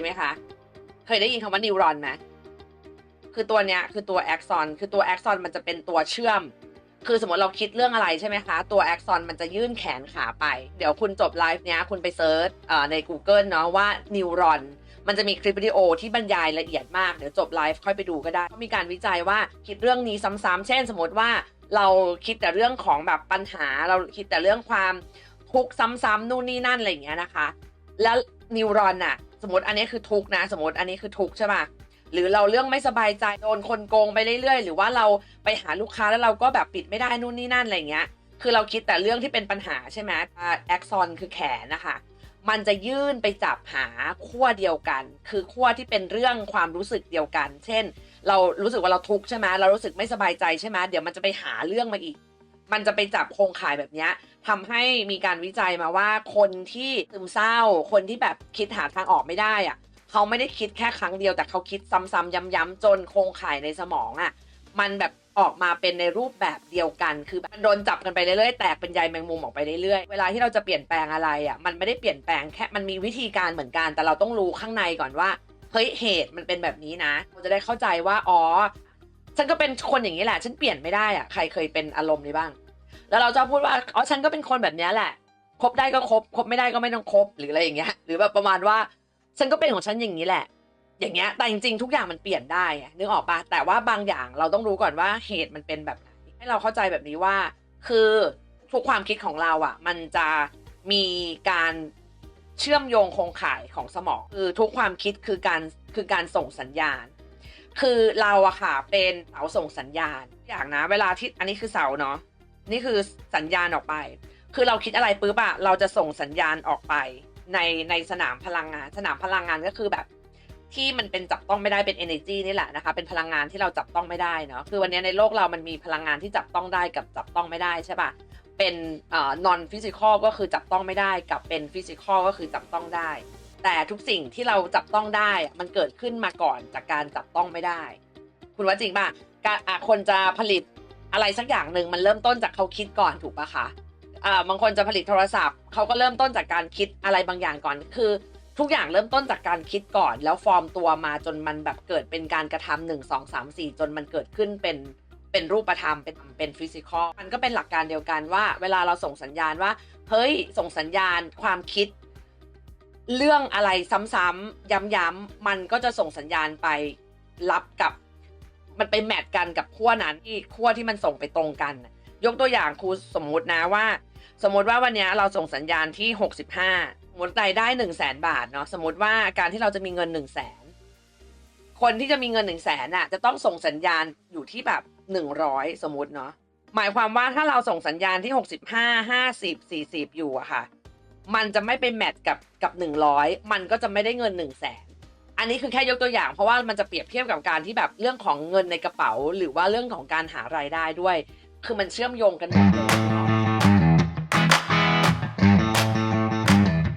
ยไหมคะ เคยได้ยินคำว่านิวรอนไหมคือตัวเนี้ยคือตัวแอ x ซอน คือตัวแอ x ซอนมันจะเป็นตัวเชื่อม คือสมมติเราคิดเรื่องอะไรใช่ไหมคะ ตัวแอ x ซอนมันจะยื่นแขนขาไป เดี๋ยวคุณจบไลฟ์เนี้ยคุณไปเซิร์ชใน Google เนาะว่านิวรอนมันจะมีคลิปวิดีโอที่บรรยายละเอียดมาก เดี๋ยวจบไลฟ์ค่อยไปดูก็ได้มีการวิจัยว่าคิดเรื่องนี้ซ้ำๆเช่น สมมติว่าเราคิดแต่เรื่องของแบบปัญหา เราคิดแต่เรื่องความทุกซ้ำๆนู่นนี่นั่นอะไรอย่างเงี้ยนะคะ แล้ว นิวรอนน่ะสมมติอันนี้คือทุกนะ สมมติอันนี้คือทุกใช่ป่ะหรือเราเรื่องไม่สบายใจโดนคนโกงไปเรื่อยๆ หรือว่าเราไปหาลูกค้าแล้วเราก็แบบปิดไม่ได้นู่นนี่นั่นอะไรเงี้ย คือเราคิดแต่เรื่องที่เป็นปัญหาใช่ไหมแอคซอนคือแขนนะคะ มันจะยื่นไปจับหาขั้วเดียวกัน คือขั้วที่เป็นเรื่องความรู้สึกเดียวกัน เช่น เรารู้สึกว่าเราทุกข์ใช่ไหมเรารู้สึกไม่สบายใจใช่ไหมเดี๋ยวมันจะไปหาเรื่องมาอีก มันจะไปจับโครงข่ายแบบนี้ยทำให้มีการวิจัยมาว่าคนที่ซึมเศร้า คนที่แบบคิดหาทางออกไม่ได้อะเขาไม่ได้คิดแค่ครั้งเดียวแต่เขาคิดซ้ำๆย้ำๆจนโครงข่ายในสมองอะมันแบบออกมาเป็นในรูปแบบเดียวกัน คือมันโดนจับกันไปเรื่อยๆ แตกเป็นใยแมงมุมออกไปเรื่อยๆ เวลาที่เราจะเปลี่ยนแปลงอะไรอะ มันไม่ได้เปลี่ยนแปลงแค่ มันมีวิธีการเหมือนกัน แต่เราต้องรู้ข้างในก่อนว่า เฮ้ย เหตุมันเป็นแบบนี้นะเราจะได้เข้าใจว่า อ๋อ ฉันก็เป็นคนอย่างนี้แหละ ฉันเปลี่ยนไม่ได้อะใครเคยเป็นอารมณ์นี้บ้าง แล้วเราจะพูดว่าอ๋อฉันก็เป็นคนแบบนี้แหละคบได้ก็คบคบไม่ได้ก็ไม่ต้องคบหรืออะไรอย่างเงี้ย หรือแบบประมาณว่าฉันก็เป็นของฉันอย่างนี้แหละ อย่างเงี้ย แต่จริงๆทุกอย่างมันเปลี่ยนได้นึกออกปะแต่ว่าบางอย่างเราต้องรู้ก่อนว่าเหตุมันเป็นแบบไหนให้เราเข้าใจแบบนี้ว่า คือทุกความคิดของเราอะ มันจะมีการเชื่อมโยงโครงข่ายของสมองคือทุกความคิดคือการคือการส่งสัญญาณ คือเราอะค่ะเป็นเสาส่งสัญญาณ อย่างนะ เวลาที่อันนี้คือเสาเนาะนี่คือสัญญาณออกไป คือเราคิดอะไรปุ๊บอะเราจะส่งสัญญาณออกไป ในในสนามพลังงาน สนามพลังงานก็คือแบบ ที่มันเป็นจับต้องไม่ได้เป็น energy นี่แหละนะคะ เป็นพลังงานที่เราจับต้องไม่ได้เนาะคือวันนี้ในโลกเรามันมีพลังงานที่จับต้องได้กับจับต้องไม่ได้ใช่ปะเป็นเอ่อ non physical ก็คือจับต้องไม่ได้กับเป็น physical ก็คือจับต้องได้ แต่ทุกสิ่งที่เราจับต้องได้มันเกิดขึ้นมาก่อนจากการจับต้องไม่ได้ คุณว่าจริงป่ะการคนจะผลิตอะไรสักอย่างหนึ่งมันเริ่มต้นจากเขาคิดก่อนถูกปะคะอ่าบางคนจะผลิตโทรศัพท์เขาก็เริ่มต้นจากการคิดอะไรบางอย่างก่อน คือ ทุกอย่างเริ่มต้นจากการคิดก่อน แล้วฟอร์มตัวมาจนมันแบบเกิดเป็นการกระทำหนึ่งสองสามสี่จนมันเกิดขึ้นเป็นเป็นรูปธรรมเป็นเป็นฟิสิกอลมันก็เป็นหลักการเดียวกันว่า เวลาเราส่งสัญญาณว่า เฮ้ยส่งสัญญาณความคิด เรื่องอะไรซ้ำๆย้ำๆมันก็จะส่งสัญญาณไปรับกับ มันไปแมทกันกับขั้วนั้นที่ขั้วที่มันส่งไปตรงกัน ยกตัวอย่างครูสมมุตินะว่า สมมติว่าวันนี้เราส่งสัญญาณที่ 65สมมติรายได้1 0 0 0 0แสนบาทเนาะสมมติว่าการที่เราจะมีเงิน1 0 0 0 0แสนคนที่จะมีเงิน1 0 0 0 0แสนน่ะจะต้องส่งสัญญาณอยู่ที่แบบ 100 สมมติเนาะหมายความว่าถ้าเราส่งสัญญาณที่ 65 50 40 อยู่อะค่ะ มันจะไม่ไปแมทกับกับ 100 มันก็จะไม่ได้เงิน 1 0 0 0 0แสนอันนี้คือแค่ยกตัวอย่าง เพราะว่ามันจะเปรียบเทียบกับการที่แบบเรื่องของเงินในกระเป๋า หรือว่าเรื่องของการหารายได้ด้วย คือมันเชื่อมโยงกันหมดเลย